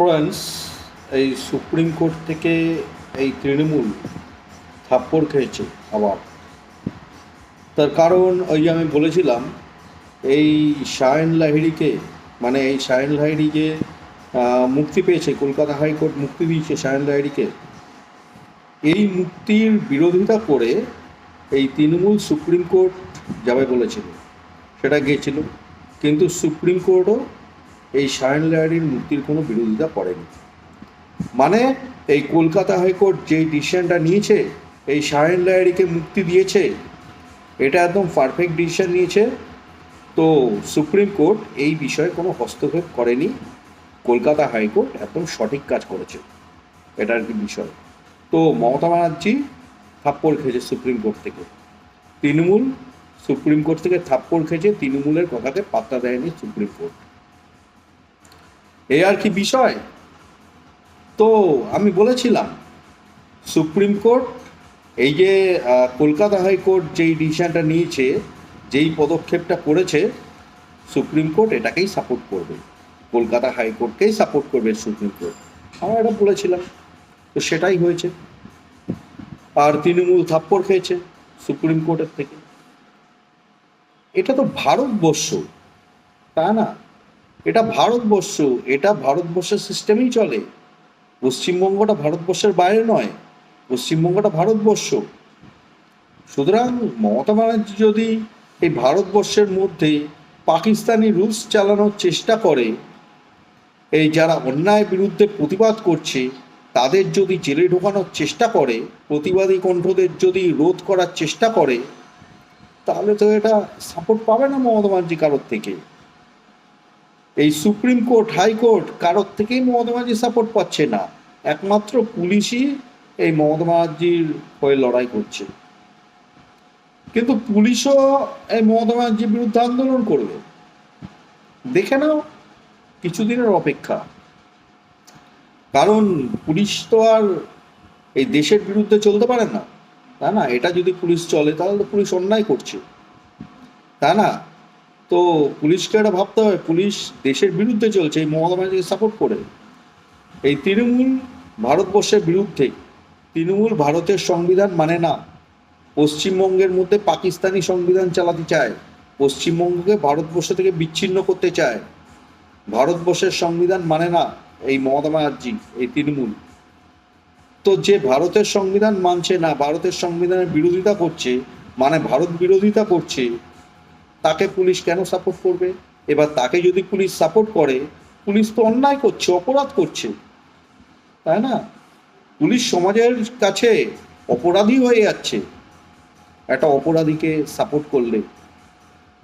Friends এই supreme court থেকে এই তৃণমূল থাপ্পড় খেয়েছে আবার। তার কারণ ওই আমি বলেছিলাম, এই শায়ন লাহিড়িকে মানে এই শায়ন লাহিড়ি যে মুক্তি পেয়েছে, কলকাতা হাইকোর্ট মুক্তি দিয়েছে শায়ন লাহিড়িকে। এই মুক্তির বিরোধিতা করে এই তৃণমূল সুপ্রিম কোর্ট যাবে বলেছিল, সেটা গিয়েছিল কিন্তু সুপ্রিম কোর্টও এই শায়ন লাহিড়ির মুক্তির কোনো বিরোধিতা করেনি মানে এই কলকাতা হাইকোর্ট যেই ডিসিশনটা নিয়েছে, এই শায়ন লাহিড়িকে মুক্তি দিয়েছে, এটা একদম পারফেক্ট ডিসিশন নিয়েছে। তো সুপ্রিম কোর্ট এই বিষয়ে কোনো হস্তক্ষেপ করেনি। কলকাতা হাইকোর্ট একদম সঠিক কাজ করেছে এটা আর কি বিষয়। তো মমতা ব্যানার্জি থাপ্পড় খেয়েছে সুপ্রিম কোর্ট থেকে। তৃণমূল, সুপ্রিম কোর্ট থেকে থাপ্পড় খেয়েছে, তৃণমূলের কথাকে পাত্তা দেয়নি সুপ্রিম কোর্ট। এই আর কি বিষয়? তো আমি বলেছিলাম, সুপ্রিম কোর্ট, এই যে কলকাতা হাইকোর্ট যেই ডিসিশনটা নিয়েছে, যেই পদক্ষেপটা করেছে, সুপ্রিম কোর্ট এটাকেই সাপোর্ট করবে। কলকাতা হাইকোর্টকেই সাপোর্ট করবে সুপ্রিম কোর্ট। আমরা এটা বলেছিলাম, তো সেটাই হয়েছে। আর তৃণমূল থাপ্পড় খেয়েছে সুপ্রিম কোর্টের থেকে। এটা তো ভারতবর্ষ, তা না? এটা ভারতবর্ষ, এটা ভারতবর্ষের সিস্টেমেই চলে। পশ্চিমবঙ্গটা ভারতবর্ষের বাইরে নয়, পশ্চিমবঙ্গটা ভারতবর্ষ। সুতরাং মমতা ব্যানার্জি যদি এই ভারতবর্ষের মধ্যে পাকিস্তানি রুলস চালানোর চেষ্টা করে, এই যারা অন্যায় বিরুদ্ধে প্রতিবাদ করছে, তাদের যদি জেলে ঢোকানোর চেষ্টা করে, প্রতিবাদী কণ্ঠদের যদি রোধ করার চেষ্টা করে, তাহলে তো এটা সাপোর্ট পাবে না মমতা ব্যানার্জি কারোর থেকে। এই সুপ্রিম কোর্ট হাইকোর্ট কারোর থেকেই মমতা সাপোর্ট পাচ্ছে না। একমাত্র পুলিশই এই মমতা হয়ে লড়াই করছে। কিন্তু পুলিশও এই মমতা বিরুদ্ধে আন্দোলন করবে। দেখে নাও কিছুদিনের অপেক্ষা। কারণ পুলিশ তো আর এই দেশের বিরুদ্ধে চলতে পারে না। তা না, এটা যদি পুলিশ চলে তাহলে তো পুলিশ অন্যায় করছে। তা না তো পুলিশকে এটা ভাবতে হয়, পুলিশ দেশের বিরুদ্ধে চলছে, এই মমতা ব্যানার্জিকে সাপোর্ট করে। এই তৃণমূল ভারতবর্ষের বিরুদ্ধে, তৃণমূল ভারতের সংবিধান মানে না, পশ্চিমবঙ্গের মধ্যে পাকিস্তানি সংবিধান চালাতে চায়, পশ্চিমবঙ্গকে ভারতবর্ষ থেকে বিচ্ছিন্ন করতে চায়। ভারতবর্ষের সংবিধান মানে না, এই মমতা ব্যানার্জি, এই তৃণমূল। তো যে ভারতের সংবিধান মানছে না, ভারতের সংবিধানের বিরোধিতা করছে মানে ভারত বিরোধিতা করছে তাকে পুলিশ কেন সাপোর্ট করবে? এবার তাকে যদি পুলিশ সাপোর্ট করে, পুলিশ তো অন্যায় করছে, অপরাধ করছে। তাই না? পুলিশ সমাজের কাছে অপরাধী হয়ে যাচ্ছে। একটা অপরাধীকে সাপোর্ট করলে,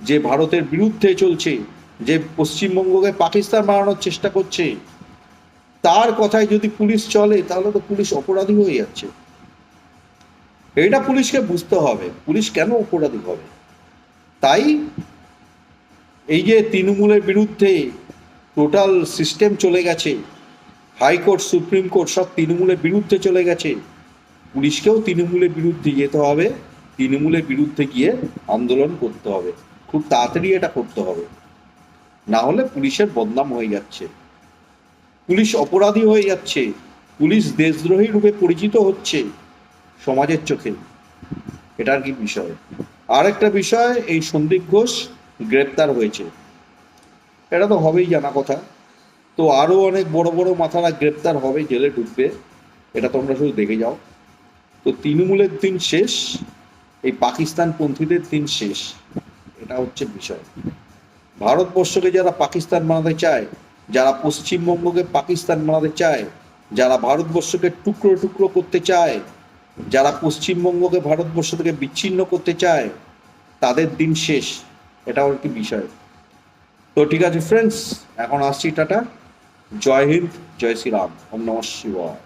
যে ভারতের বিরুদ্ধে চলছে, যে পশ্চিমবঙ্গকে পাকিস্তান বানানোর চেষ্টা করছে, তার কথায় যদি পুলিশ চলে, তাহলে তো পুলিশ অপরাধী হয়ে যাচ্ছে। এটা পুলিশকে বুঝতে হবে, পুলিশ কেন অপরাধী হবে? তাই এই যে তৃণমূলের বিরুদ্ধে টোটাল সিস্টেম চলে গেছে, হাইকোর্ট, সুপ্রিম কোর্ট সব তৃণমূলের বিরুদ্ধে চলে গেছে, পুলিশকেও তৃণমূলের বিরুদ্ধে যেতে হবে, তৃণমূলের বিরুদ্ধে গিয়ে আন্দোলন করতে হবে, খুব তাড়াতাড়ি এটা করতে হবে। না হলে পুলিশের বদনাম হয়ে যাচ্ছে। পুলিশ অপরাধী হয়ে যাচ্ছে, পুলিশ দেশদ্রোহী রূপে পরিচিত হচ্ছে সমাজের চোখে। এটার কি বিষয়? আরেকটা বিষয়, এই সন্দীপ ঘোষ গ্রেপ্তার হয়েছে। এটা তো হবেই জানা কথা। তো আরও অনেক বড় বড় মাথারা গ্রেপ্তার হবে, জেলে ঢুকবে। এটা তোমরা শুধু দেখে যাও। তো তৃণমূলের দিন শেষ, এই পাকিস্তান পন্থীদের দিন শেষ। এটা হচ্ছে বিষয়। ভারতবর্ষকে যারা পাকিস্তান বানাতে চায়, যারা পশ্চিমবঙ্গকে পাকিস্তান বানাতে চায়, যারা ভারতবর্ষকে টুকরো টুকরো করতে চায় যারা পশ্চিমবঙ্গকে, ভারতবর্ষ থেকে বিচ্ছিন্ন করতে চায়, তাদের দিন শেষ। এটাও একটি বিষয়। তো ঠিক আছে ফ্রেন্ডস এখন আসছি টাটা। জয় হিন্দ, জয় শ্রীরাম। ওম নম শিবায়।